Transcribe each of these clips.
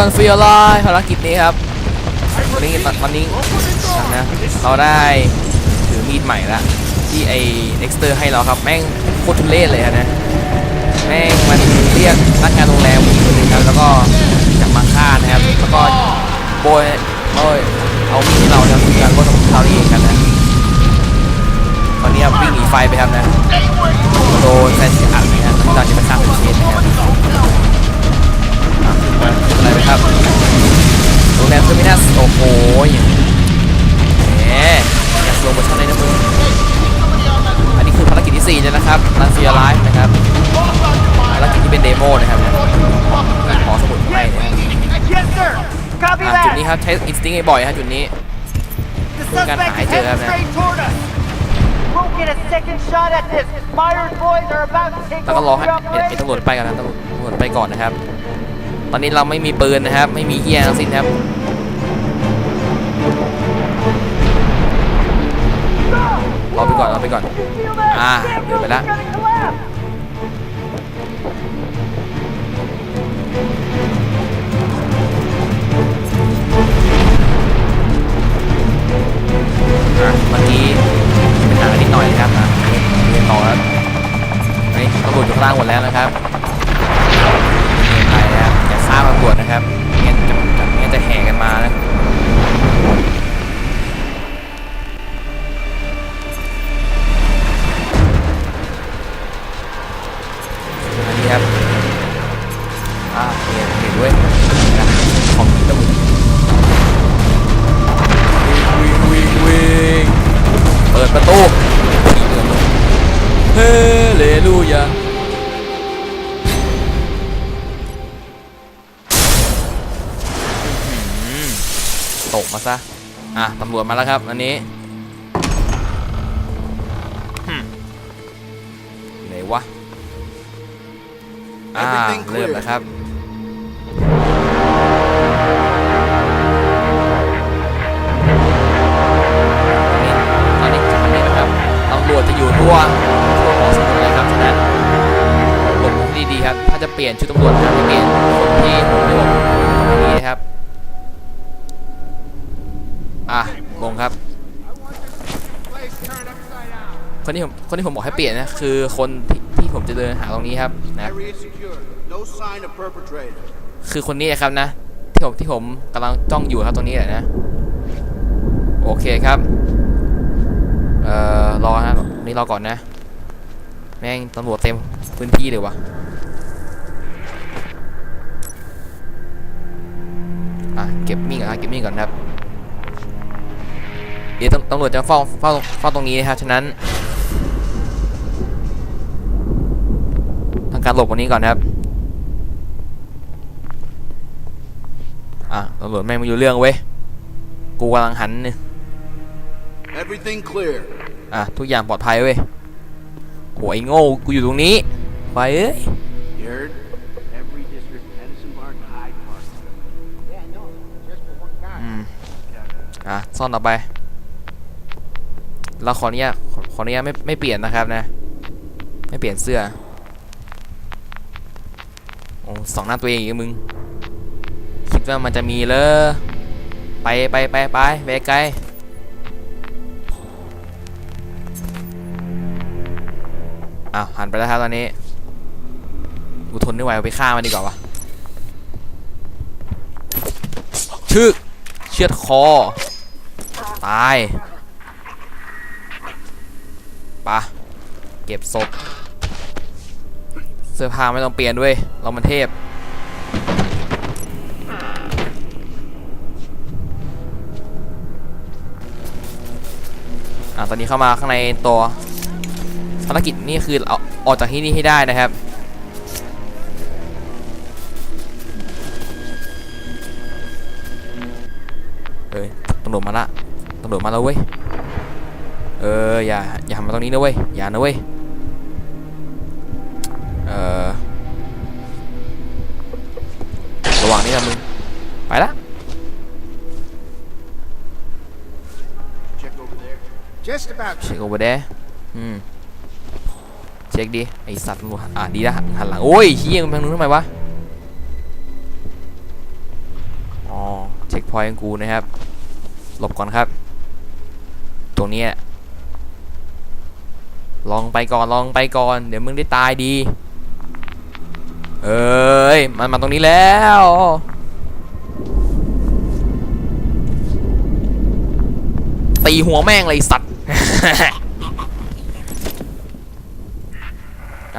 Run for your life ภารกิจนี้ครับวันนี้ตอนนี้นะเราได้ถือมีดใหม่ละที่ไอเอ็กซ์เตอร์ให้เราครับแม่งโคตรทุเรศเลยนะแม่งมันเรียกนักงานโรงแรมคนนึงครับแล้วก็จับมาฆ่านะครับแล้วก็โบยโบยเอามีดให้เราครับการก็ของเราเองครับนะตอนนี้วิ่งหนีไฟไปครับนะโดนแฟนชิอัดนะครับที่เราจะไปสร้างเป็นเชนนะครับอะ อะไรไปครับโรงแรมเทอร์มินัสโอ้โหแหมอยากลงบนชั้นเลยนะมึงอันนี้คือภารกิจที่4แล้วนะครับ Run for your life นะครับภารกิจที่เป็นเดโมนะครับนะขอสมุดให้นะครับ Yes, sir. Copy อะจุดนี้ครับใช้อินสติ้งให้บ่อยฮะจุดนี้ The We're gonna suspect hide is it, heading man. straight toward us. We'll get a second shot at this. Myers boys are about to take แล้วก็รอ over ให้ the ไอ้ไอ้ operation. ตำรวจไปก่อนนะตำรวจตำรวจไปก่อนนะครับ ตอนนี้เราไม่มีปืนนะครับ ไม่มีเหี้ยทั้งสิ้นครับรอไปก่อนรอไปก่อน Feel that? Ah, Damn đưa mày building's lại. gonna collapse. อะเมื่อกี้มีปัญหานิดหน่อยนะครับอะเรียนต่อแล้วไอ้ตำรวจอยู่ข้างล่างหมดแล้วนะครับ นะครับอย่าฆ่าตรวจนะครับำรวจมาแล้วครับอันนี้หึ่มไหนวะอ่า Everything เริ่ม clear. แล้วครับตอนนี้จะทำนี้นะครับตำรวจจะอยู่ทั่วทั่วหอสมุดเลยครับฉะนั้นหลบให้ดีๆครับ ถ้าจะเปลี่ยนชุดตำรวจนะครับให้เปลี่ยนคนที่ผมไม่หลบตรงนี้นะครับ อะลงครับ คนที่ผมคนที่ผมบอกให้เปลี่ยนนะคือคนที่ที่ผมจะเดินหาตรงนี้ครับนะ Area secure. No sign of perpetrator. คือคนนี้นะครับนะที่ผมที่ผมกำลังจ้องอยู่ครับตรงนี้แหละนะโอเคครับเอ่อรอฮะนี่รอก่อนนะ แม่งตำรวจเต็มพื้นที่เลยวะอะเก็บมีดก่อนครับเก็บมีดก่อนครับเดี๋ยวตำตำรวจจะเฝ้าเฝ้าเฝ้าตรงนี้นะครับฉะนั้นำการหลบตรงนี้ก่อนนะครับ อะตำรวจแม่งไม่อยู่เรื่องเว้ย กูกำลังหันนี่ Everything clear. อะทุกอย่างปลอดภัยเว้ยโหไอ้โง่กูอยู่ตรงนี้ ไปเอ้ย You heard? Every district, Edison Park, Hyde Park. Yeah, no, just for one guy. อืมอะซ่อนต่อไปเราขออนุญาตขอขออนุญาตไม่ไม่เปลี่ยนนะครับนะ ไม่เปลี่ยนเสื้อโอ้ สองหน้าตัวเองอีกมึง คิดว่ามันจะมีเลยไปไปไปไปไปไกลอ้าวหันไปแล้วครับตอนนี้ กูทนไม่ไหวไปฆ่ามันดีกว่าวะชึกเชือดคอ ตายปะเก็บศพ สื้อผ้าไม่ต้องเปลี่ยนด้วยเรามันเทพ อะตอนนี้เข้ามาข้างในตัวภารกิจนี่คือเอาออกจากที่นี่ให้ได้นะครับเอ้ยตำรวจมาละตำรวจมาแล้วเว้ย เอออย่าอย่าทำมาตรงนี้นะเว้ย อย่านะเว้ย Just about. เช็คโอเวอร์เดอืมเช็คดิไอสัตว์มอะดีละหันหลังโอ้ยเฮียมึงทางนู้นทำไมวะอ๋อเช็คพอยต์ของกูนะครับ หลบก่อนครับ ตรงนี้ลองไปก่อนลองไปก่อน เดี๋ยวมึงได้ตายดี เอ้ยมันมาตรงนี้แล้วตีหัวแม่งเลยสัตว์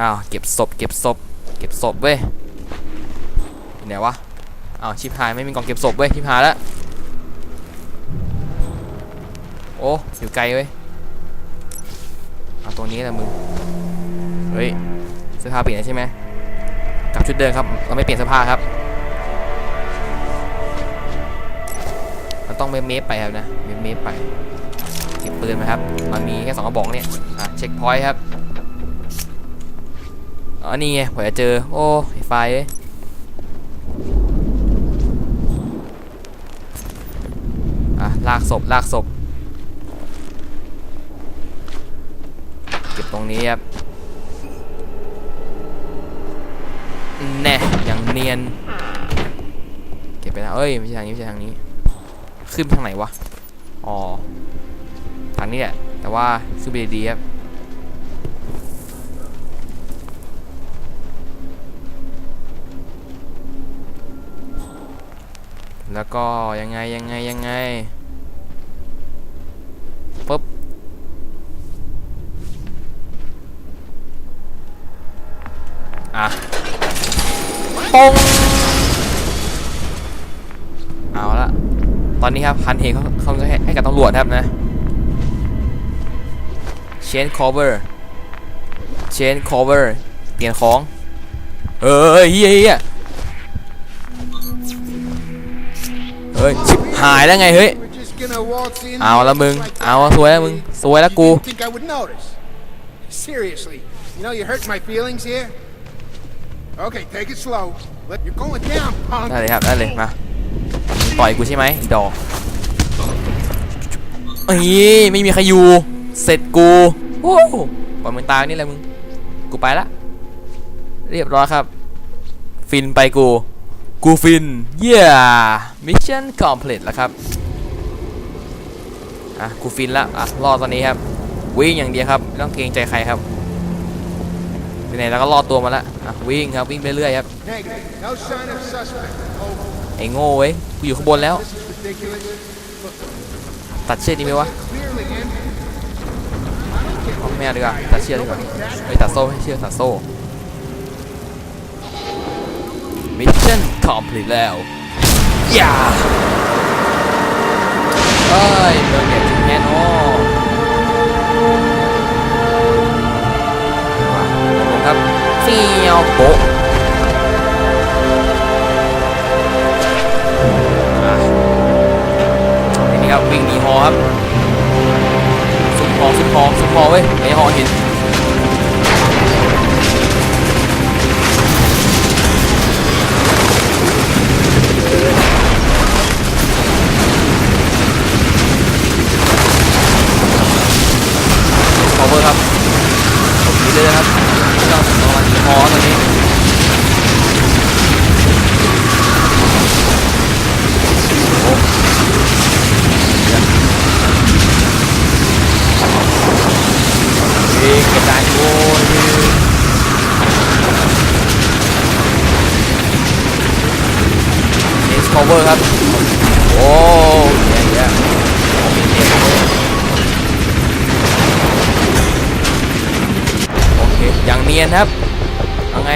อ้าวเก็บศพเก็บศพเก็บศพเว้ยไหนวะอ้าวชิบหายไม่มีกล่องเก็บศพเว้ยชิบหายแล้วโอ้อยู่ไกลเว้ยเอาตรงนี้แหละมึงเฮ้ยเสื้อผ้าเปลี่ยนใช่ไหมกลับชุดเดิมครับเราไม่เปลี่ยนเสื้อผ้าครับมันต้องเมฟเมฟไปครับนะเมฟเมฟไป เก็บปืนไหมครับ มันมีแค่สองกระบอกเนี่ยอะเช็คพอยต์ครับอ๋อนี่ไงผมจะเจอ โอ้ไฟอะลากศพลากศพเก็บตรงนี้ครับแน่อย่างเนียน เก็บไปแล้วเอ้ย ไม่ใช่ทางนี้ ไม่ใช่ทางนี้ ขึ้นทางไหนวะ อ๋อางนี้แหละ แต่ว่าขึ้นไปดีครับแล้วก็ยังไงยังไงยังไงปุ๊บอะปงเอาละตอนนี้ครับพันเหตุเขาเขาจะให้ให้กับตำรวจครับนะ chain cover chain cover เปลี่ยนของเอ้ยเฮียเฮียเฮ้ยชิบหายแล้วไงเฮ้ย We're just gonna waltz in เอาละมึง like that. เอาละสวยแล้วมึง สวยแล้วกู Didn't think I would notice. Seriously, you know you hurt my feelings here. Okay, take it slow. Let you're going down, punk. ได้เลยครับได้เลยมามึงต่อยกูใช่ไหมไอ้ดอกเอ้ยไม่มีใครอยู่ เสร็จกู โอ้โหปล่อยมึงตายนี่แหละมึง กูไปละ เรียบร้อยครับ ฟินไปกู กูฟิน เย้มิชชั่นคอมพลีทแล้วครับ อะ กูฟินละ อะ รอตอนนี้ครับ วิ่งอย่างเดียวครับ ไม่ต้องเกรงใจใครครับไปไหนแล้วก็รอดตัวมาละอะวิ่งครับวิ่งไปเรื่อยครับไอ้โง่เว้ย กูอยู่ข้างบนแล้ว ตัดเชือกดีไหมวะ เอาไม่เอาดีกว่าตัดเชือกดีกว่าเฮ้ตัดโซ่ให้เชือกตัดโซ่มิชชั่นคอมพลีทแล้วย่าเอ้ยเมืองใหญ่ถึงแน่นอนมาลงครับเฟียวโป๊ะนี้ครับวิ่งหนีฮอครับ หอสุดหอเว้ยไอหอหินขอเบอร์ครับผมดีเลยนะครับไม่ต้องรอมาที่หอตอน คอเวอร์ครับ โอ้ยแย่โอเค อย่างเนียนครับเอาไง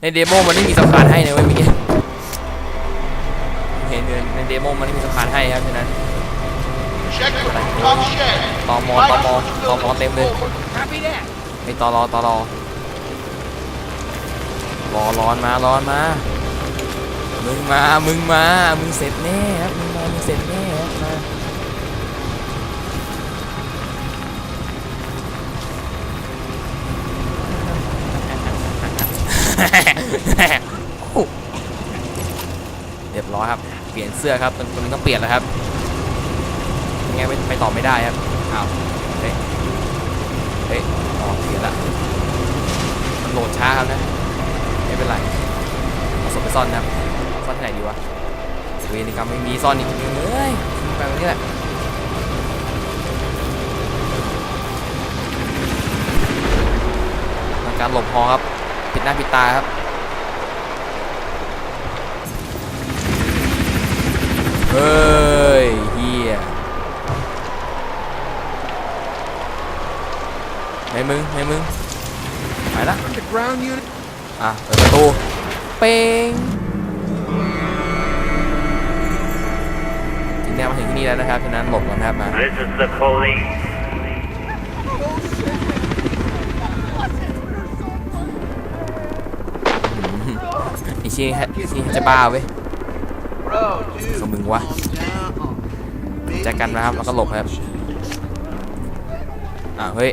ในเดโมมันไม่มีสะพานให้นะเว้ยเมื่อกี้เห็นเลยในเดโมมันไม่มีสะพานให้ครับฉะนั้น Check the rooftop shed. ตอมอตอมอตอมอเต็มเลย Copy that. ไอตอรอตอรอ รอร้อนมาร้อนมา มึงมามึงมามึงเสร็จแน่ครับมึงมามึงเสร็จแน่ครับมาเรียบร้อยครับ เปลี่ยนเสื้อครับตรงตรงนี้ต้องเปลี่ยนแล้วครับยังไงไม่ไปต่อไม่ได้ครับอ้าวเฮ้ยเฮ้ยอ๋อเปลี่ยนละมันโหลดช้าครับนะ ซ่อนนะครับซ่อนที่ไหนดีวะเวรกรรมไม่มีซ่อนอีกเฮ้ยไปตรงนี้แหละทำการหลบฮอครับปิดหน้าปิดตาครับเฮ้ยเฮียไม่มึงไม่มึงไปละ Underground unit? อะเปิดประตู เป้งทีนี้มาถึงที่นี่แล้วนะครับฉะนั้นหลบก่อนนะครับมา This is the police. ไอ้ชี้ไอ้ชี้จะบ้าเว้ย Bro, dude. กับมึงวะ Down. แจกกันนะครับแล้วก็หลบครับอะเฮ้ย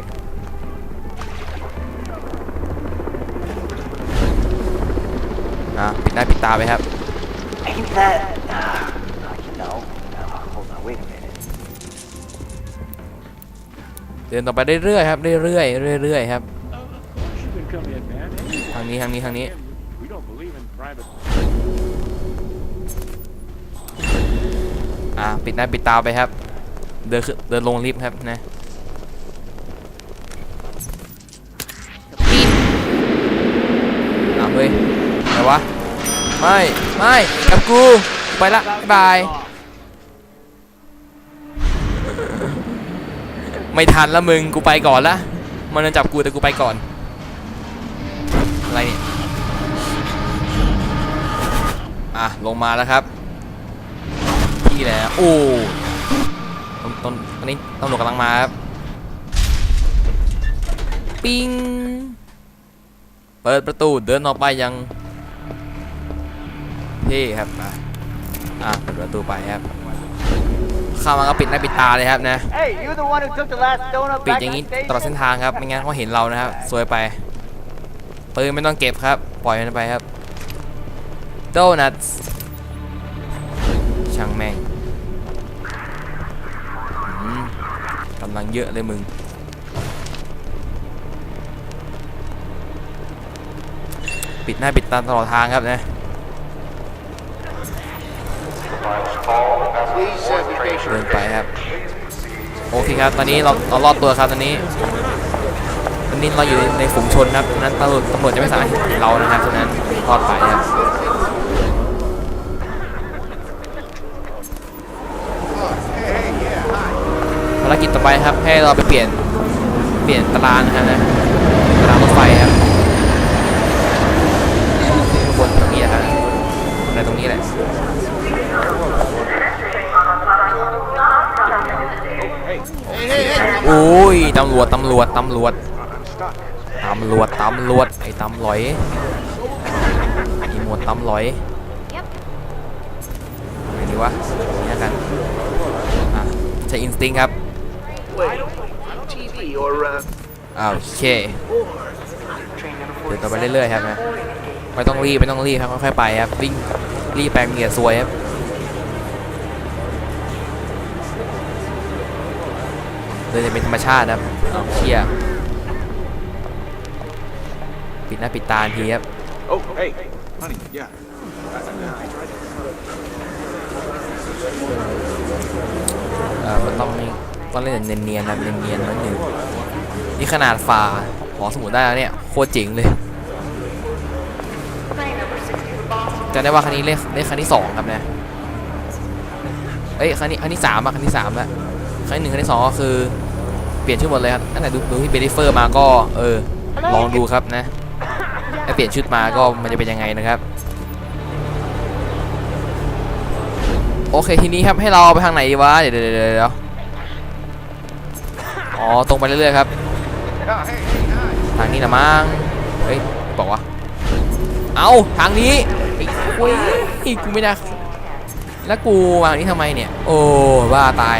อะปิดหน้าปิดตาไปครับ Ain't that... Uh, you know... Uh, hold on, wait a minute. เดินต่อไปเรื่อยๆครับเรื่อยๆเรื่อยๆครับ You can come in, man. ทางนี้ทางนี้ทางนี้ We don't believe in private. อะปิดหน้าปิดตาไปครับ เดินขึ้นเดินลงลิฟต์ครับนะปิดอะเฮ้ยอะไรวะ ไม่ไม่กับกูไปละบ๊ายบาย ไม่ทันแล้วมึงกูไปก่อนละมันจะจับกูแต่กูไปก่อน อะไรเนี่ยอะลงมาแล้วครับที่แล้วโอ้ต้นต้นตอนนี้ตำรวจกำลังมาครับปิงเปิดประตูเดินออกไปยัง เท่ครับมาอะเปิดประตูไปครับเข้ามาก็ปิดหน้าปิดตาเลยครับนะ Hey, you the one who took the last donut ปิด back อย่าง in นี้ the ตลอด station? เส้นทางครับไม่งั้นเขาเห็นเรานะครับซวยไปปืนไม่ต้องเก็บครับ ปล่อยมันไปครับโดนัทช่างแม่งอืมกำลังเยอะเลยมึงปิดหน้าปิดตาตลอดทางครับนะ เดินไปครับ โอเคครับ ตอนนี้เราเรารอดตัวครับตอนนี้ ตอนนี้เราอยู่ในฝูงชนครับนั้นตำรวจตำรวจจะไม่สามารถเห็นเรานะครับฉะนั้นรอดไปครับภารกิจต่อไปครับให้เราไปเปลี่ยนเปลี่ยนตารางนะฮะนะตารางรถไฟครับข้างบนตรงนี้นะครับอะไรตรงนี้แหละ โอ้ย ตำรวจตำรวจตำรวจตำรวจตำรวจไอ้ตำหลอยไอ้หมวดตำหลอยไงดีวะเนี่ยกันอะใช้อินสติ้งครับ TV or uh, อ้าวโอเคเดินต่อไปเรื่อยๆครับนะไม่ต้องรีบไม่ต้องรีบครับค่อยๆไปครับวิ่งรีบไปมีแต่ซวยครับ เดินอย่างเป็นธรรมชาติครับเอาเชี่ยปิดหน้าปิดตาทันทีครับ Oh, hey, honey, yeah. เออมันต้องต้องเล่นแบบเนียนๆนะเนียนๆนิดนึงนี่ขนาดฝ่าหอสมุดได้แล้วเนี่ยโคตรเจ๋งเลยจะได้ว่าครั้งนี้เล่นเล่นครั้งที่สองครับนะเอ้ยครั้งนี้ครั้งที่สามอะครั้งที่สามแล้วครั้งที่หนึ่งครั้งที่สองก็คือ เปลี่ยนชื่อหมดเลยครับตั้งแต่ดูดูที่เบลิเฟอร์มาก็เออลองดูครับนะถ้าเปลี่ยนชุดมาก็มันจะเป็นยังไงนะครับ โอเคทีนี้ครับให้เราไปทางไหนดีวะเดี๋ยวเดี๋ยวเดี๋ยวเดี๋ยวอ๋อตรงไปเรื่อยๆครับทางนี้ละมั้งเฮ้ยบอกว่าเอาทางนี้ไอ้คุยกูไม่ได้แล้วกูวางนี้ทำไมเนี่ย โอ้บ้าตาย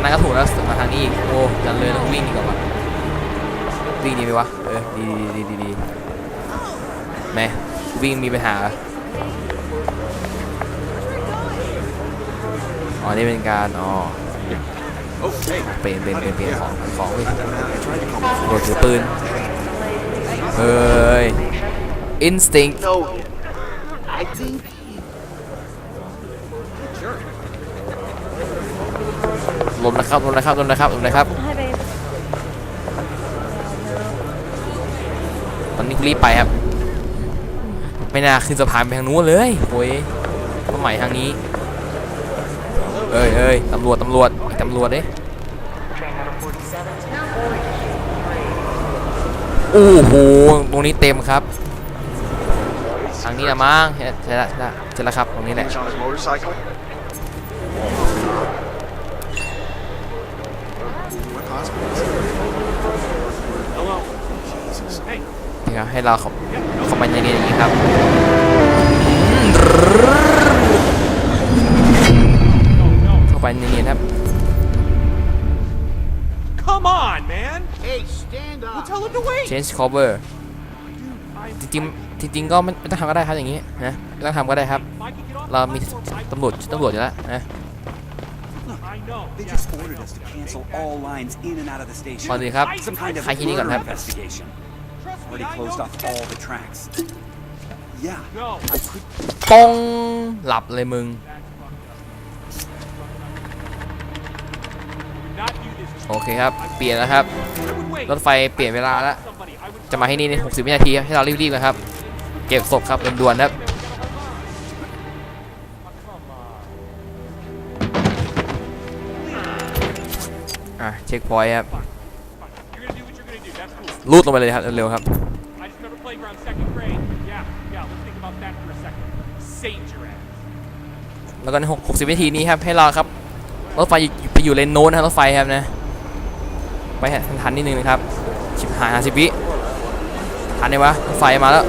างนั้นก็ถูกแล้วมาทางนี้อีกโอ้จันเลยต้องวิ่งดีกว่าวิ่งดีไหมวะเออดีดีดีดีดีแม่วิ่งมีปัญหาอ๋อนี่เป็นการอ๋อ Oh, hey. เปลี่ยนเป็นเป็นเปลี่ยนของของเว้ยโดนถือปืนเฮ้ย instinct No. I think ลมนะครับลมนะครับลมนะครับลมนะครับ Hi, babe. ตอนนี้กูรีบไปครับ ไม่น่าขึ้นสะพานไปทางนู้นเลยโอ้ยทำไมทางนี้ เอ้ยเอ้ยตำรวจตำรวจไอ้ตำรวจเด้โอ้โหตรงนี้เต็มครับทางนี้ละมั้งใช่ใช่ละใช่ละใช่ละครับตรงนี้แหละ on his motorcycle. what hospital is Hello. Hey. นี่ ครับ ให้เราเขาเขามันอย่างนี้อย่างนี้ครับ No, no. เข้าไปอย่างนี้ครับ Come on, man. Hey, stand up. Tell him to wait. change cover I, จริงๆจริงๆก็ไม่ไม่ต้องทำก็ได้ครับอย่างนี้นะไม่ต้องทำก็ได้ครับ if I could get off เรา the มี platform, I ตำรวจตำรวจอยู่แล้วนะ I know. They Yeah, just I ordered know. us to cancel all lines in and out of the สวัส station. ดีครับ Some kind of ใครที่นี่ก่อน murder ครับ investigation. Trust me, Already I closed know off you all the tracks. Yeah, No. I could ป้องหลับเลยมึง Not do this. โอเคครับ เปลี่ยนแล้วครับ I would wait. รถไฟเปลี่ยนเวลาแล้ว Somebody, I would จะมาที่นี่ใน 60 วินาทีครับให้เรารีบๆนะครับ เก็บศพครับด่วนๆครับ อะ เช็คพอยต์ครับ รูดลงไปเลยครับเร็วๆครับ I just remember playground second grade. Yeah, yeah. Let's think about that for a second. Sage your ass. แล้วก็ใน6 60วินาทีนี้ครับให้เราครับรถไฟไปอยู่เลนโน้นนะครับรถไฟครับนะไปให้ทันๆนิดนึงนะครับชิบหาย50วิทันไหมวะรถไฟมาแล้ว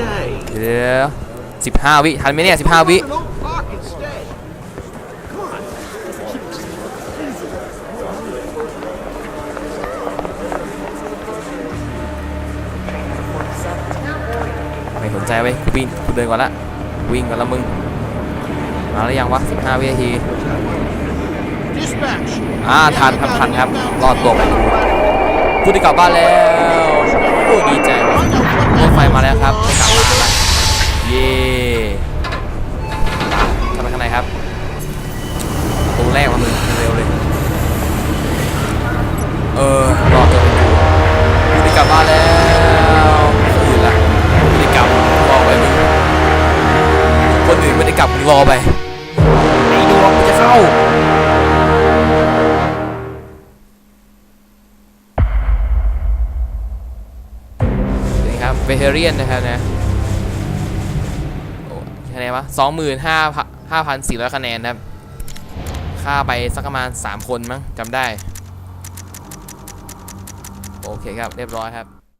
guy. เดี๋ยว สิบห้าวิ ทันไหมเนี่ยสิบห้าวิ Don't talk and stay. Come on. ไม่สนใจเว้ยกูวิ่งกูเดินก่อนละ วิ่งก่อนละมึง มาแล้วยังวะสิบห้าวินาที Dispatch. อ่าทันครับทันครับ รอดตัวไปกูได้กลับบ้านแล้ว โอ้ดีใจว่ะรถไฟมาแล้วครับ แรกมามึงเร็วเลยเออรอดตัวไปกูได้กลับบ้านแล้วอื่นละกูได้กลับรอไปมึงคนอื่นไม่ได้กลับมึงรอไปไอ้ดวงมันจะเข้านี่ครับเวเทเรียนนะครับนะคะแนนวะสองหมื่นห้าห้าพันสี่ร้อยคะแนนครับ ฆ่าไปสักประมาณสามคนมั้งจำได้ โอเคครับ เรียบร้อยครับ